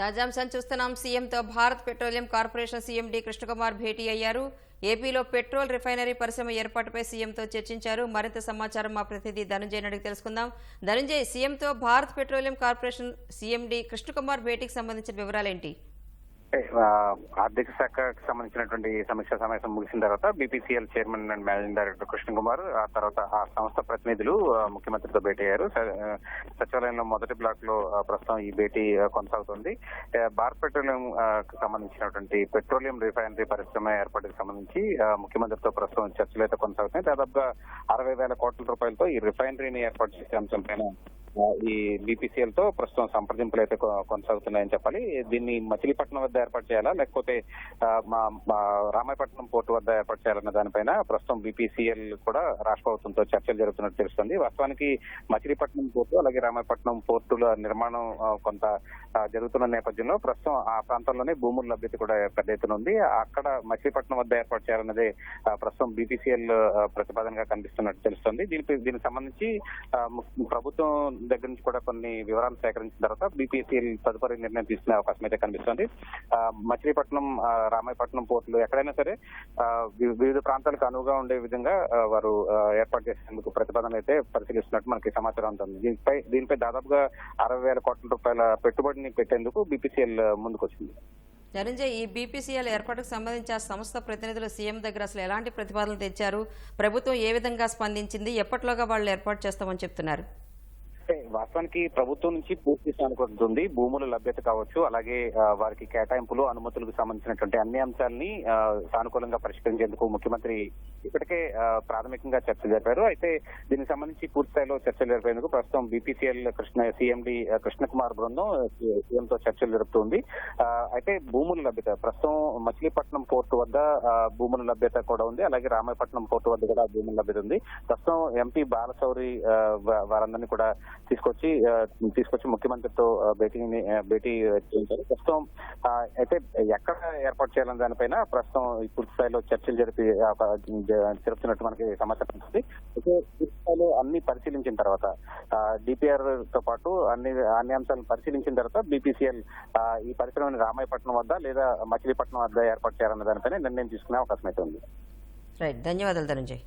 తాజాంశం చూస్తున్నాం. సీఎంతో Bharat petroleum corporation CM D Krishnakumar భేటీ అయ్యారు. ఏపీలో పెట్రోల్ రిఫైనరీ పరిశ్రమ ఏర్పాటుపై సీఎంతో చర్చించారు. మరింత సమాచారం మా ప్రతినిధి ధనంజయ్ నడికి తెలుసుకుందాం. Dhananjay సీఎంతో Bharat petroleum corporation CM D Krishnakumar భేటీకి సంబంధించిన వివరాలేంటి? ఏంటి ఆర్థిక శాఖకు సంబంధించినటువంటి సమీక్ష సమావేశం ముగిసిన తర్వాత BPCL chairman and managing director Krishna Kumar ఆ తర్వాత ఆ సంస్థ ప్రతినిధులు ముఖ్యమంత్రితో భేటీ అయ్యారు. స- సచివాలయంలో మొదటి బ్లాక్లో ప్రస్తుతం ఈ భేటీ కొనసాగుతుంది. భారత్ పెట్రోలియం సంబంధించినటువంటి పెట్రోలియం రిఫైనరీ పరిశ్రమ ఏర్పాటుకు సంబంధించి ముఖ్యమంత్రితో ప్రస్తుతం చర్చలు అయితే కొనసాగుతున్నాయి. దాదాపుగా అరవై వేల కోట్ల రూపాయలతో ఈ రిఫైనరీని ఏర్పాటు చేసే అంశం పైన ఈ బీపీసీఎల్తో ప్రస్తుతం సంప్రదింపులు అయితే కొ- కొనసాగుతున్నాయని చెప్పాలి. దీన్ని మచిలీపట్నం వద్ద ఏర్పాటు చేయాలా? లేకపోతే మా రామాయపట్నం పోర్టు వద్ద ఏర్పాటు చేయాలన్న దానిపైన ప్రస్తుతం బీపీసీఎల్ కూడా రాష్ట్ర ప్రభుత్వంతో చర్చలు జరుగుతున్నట్టు తెలుస్తుంది. వాస్తవానికి మచిలీపట్నం పోర్టు అలాగే రామాయపట్నం పోర్టుల నిర్మాణం కొంత జరుగుతున్న నేపథ్యంలో ప్రస్తుతం ఆ ప్రాంతంలోనే భూముల లభ్యత కూడా పెద్ద ఎత్తున ఉంది. అక్కడ మచిలీపట్నం వద్ద ఏర్పాటు చేయాలన్నదే ప్రస్తుతం బీపీసీఎల్ ప్రతిపాదనగా కనిపిస్తున్నట్టు తెలుస్తుంది. దీనికి దీనికి సంబంధించి ప్రభుత్వం దగ్గర నుంచి కూడా కొన్ని వివరాలు సేకరించిన తర్వాత బీపీసీఎల్ తదుపరి నిర్ణయం తీసుకునే అవకాశం అయితే కనిపిస్తుంది. మచిలీపట్నం రామాయపట్నం పోర్టులు ఎక్కడైనా సరే వివిధ ప్రాంతాలకు అనువుగా ఉండే విధంగా వారు ఏర్పాటు చేసేందుకు ప్రతిపాదన అయితే పరిశీలిస్తున్నట్టు మనకి సమాచారం ఉంటుంది దీనిపై దీనిపై దాదాపుగా అరవై వేల కోట్ల రూపాయల పెట్టుబడిని పెట్టేందుకు బీపీసీఎల్ ముందుకొచ్చింది ధనంజయ్ ఈ బీపీసీఎల్ ఏర్పాటుకు సంబంధించి ఆ సంస్థ ప్రతినిధులు సీఎం దగ్గర అసలు ఎలాంటి ప్రతిపాదనలు తెచ్చారు? ప్రభుత్వం ఏ విధంగా స్పందించింది? ఎప్పట్లోగా వాళ్ళు ఏర్పాటు చేస్తామని చెప్తున్నారు? వాస్తవానికి ప్రభుత్వం నుంచి పూర్తి అనుకుంటుంది భూముల లభ్యత కావచ్చు అలాగే వారికి కేటాయింపులు అనుమతులకు సంబంధించినటువంటి అన్ని అంశాలని సానుకూలంగా పరిష్కరించేందుకు ముఖ్యమంత్రి ఇప్పటికే ప్రాథమికంగా చర్చ జరిపారు. అయితే దీనికి సంబంధించి పూర్తి స్థాయిలో చర్చలు జరిపేందుకు ప్రస్తుతం బీపీసీఎల్ కృష్ణ సీఎండి కృష్ణకుమార్ బృందం సీఎంతో చర్చలు జరుపుతుంది. అయితే భూముల లభ్యత ప్రస్తుతం మచిలీపట్నం పోర్టు వద్ద భూముల లభ్యత కూడా ఉంది. అలాగే రామాయపట్నం పోర్టు వద్ద కూడా భూముల లభ్యత ఉంది. ప్రస్తుతం ఎంపీ బాలశౌరి వారందరినీ కూడా తీసుకొచ్చి తీసుకొచ్చి ముఖ్యమంత్రితో భేటీని భేటీ చేయించారు ప్రస్తుతం అయితే ఎక్కడ ఏర్పాటు చేయాలని దానిపైన ప్రస్తుతం ఈ పూర్తి స్థాయిలో చర్చలు జరిపి జరుపుతున్నట్టు మనకి సమాచారం ఉంది అయితే పూర్తి స్థాయిలో అన్ని పరిశీలించిన తర్వాత డిపిఆర్తో పాటు అన్ని అన్ని అంశాలను పరిశీలించిన తర్వాత బీపీసీఎల్ ఈ పరిశ్రమని రామాయపట్నం వద్ద లేదా మచిలీపట్నం వద్ద ఏర్పాటు చేయాలన్న దానిపైన నిర్ణయం తీసుకునే అవకాశం అయితే ఉంది. రైట్ ధన్యవాదాలు ధనంజయ్.